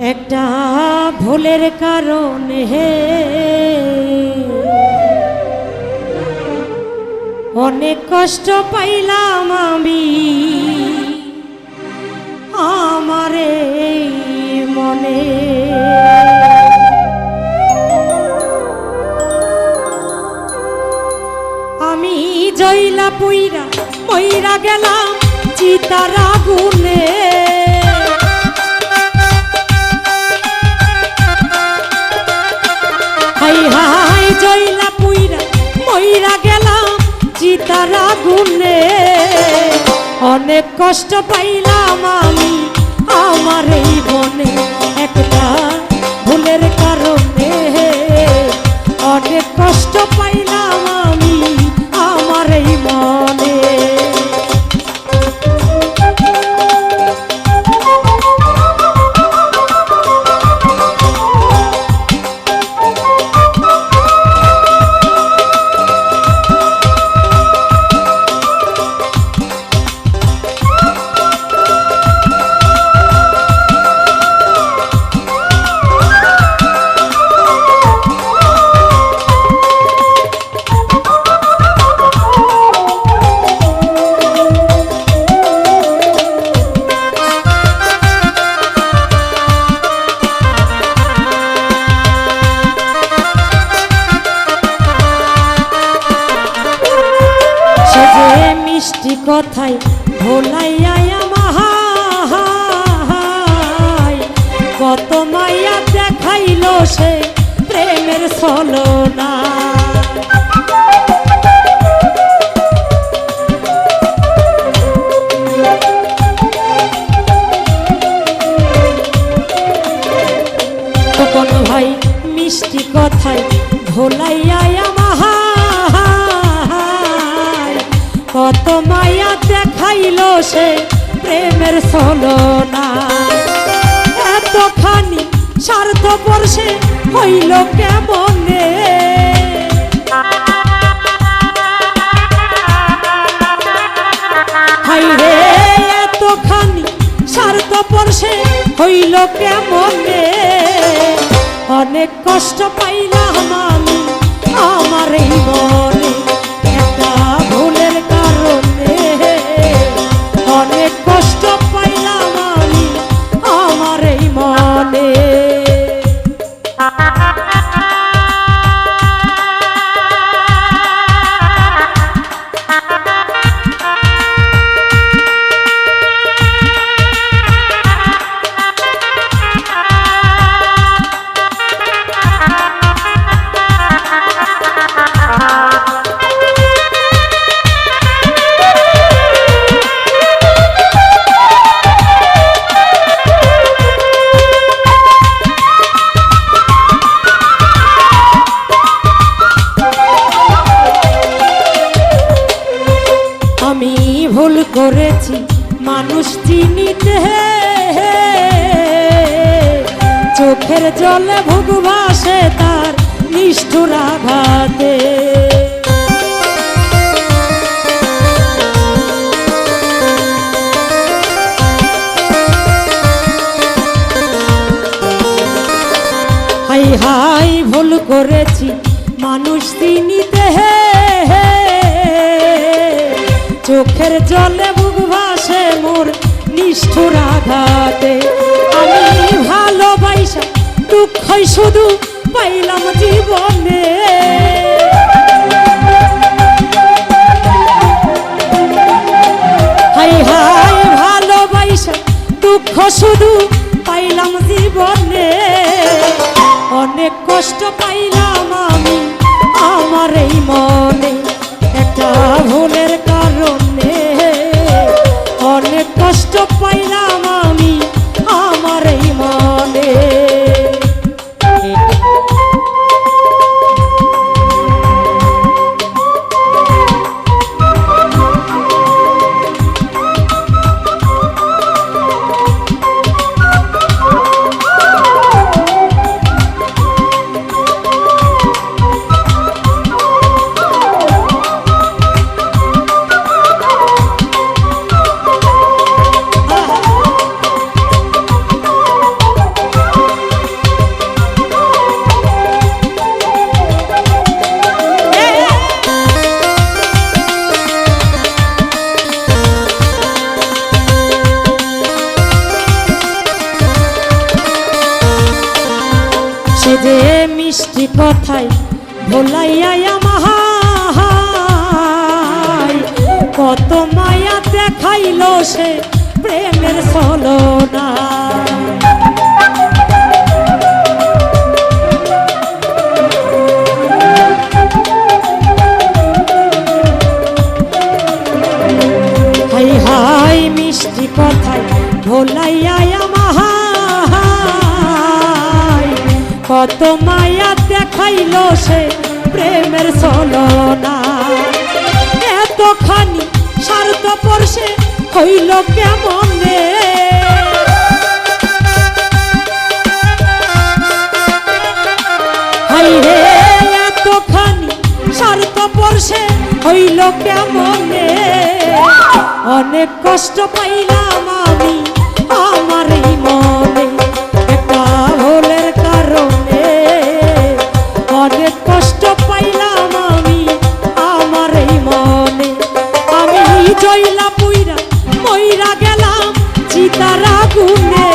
একটা ভুলের কারণে, হে। অনেক কষ্ট পাইলাম আমি। আমারে মনে। আমি জইলা পুইরা মইরা গেলাম চিতার আগুনে। কষ্ট পাইলাম আমি আমার প্রেমের ছলনা তখন ভাই মিষ্টি কথাই ভোলাইয়া মাহাই কত মায়া দেখাইল সে প্রেমের স্বার্থ বর্ষে হইল কেমনে? হাই রে, এতখানি স্বার্থ বর্ষে হইল কেমনে? অনেক কষ্ট পাইলাম আমি আমার এই মনে। মানুষ চিনিতে চোখের জলে ভুগ ভাসে তার নিষ্ঠুর আঘাতে। হাই হাই ভুল করেছি, মানুষ চিনিতে চোখের জলে বুক ভাসে মোর নিষ্ঠুর আঘাতে। আমি ভালোবাসা, দুঃখই শুধু পাইলাম জীবনে। হাই হাই ভালোবাসা, দুঃখ শুধু পাইলাম জীবনে। অনেক কষ্ট পাইলাম আমি আমার এই মনে। কথায় ভোলাইয়া আমাহাই। কত মায়া দেখাইল সে প্রেমের সলনা হাই হাই মিষ্টি কথায় ভোলাইয়া কত মায়া দেখাইল সে প্রেমের সলনা এতখানি স্বার্থ পরশে হইল কেমন? এতখানি স্বার্থ পরশে হইল কেমন? অনেক কষ্ট পাইলাম হইলা পুইরা মইরা গেলাম চিতারা গুনে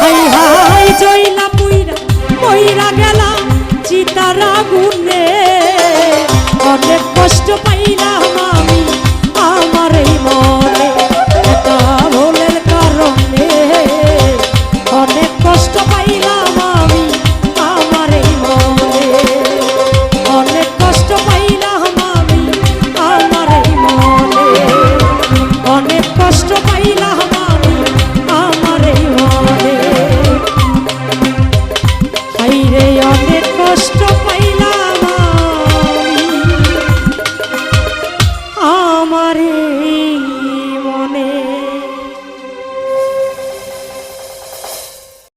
হাই হাই জইলা পুইরা মইরা গেলাম চিতারা গুনে অনেক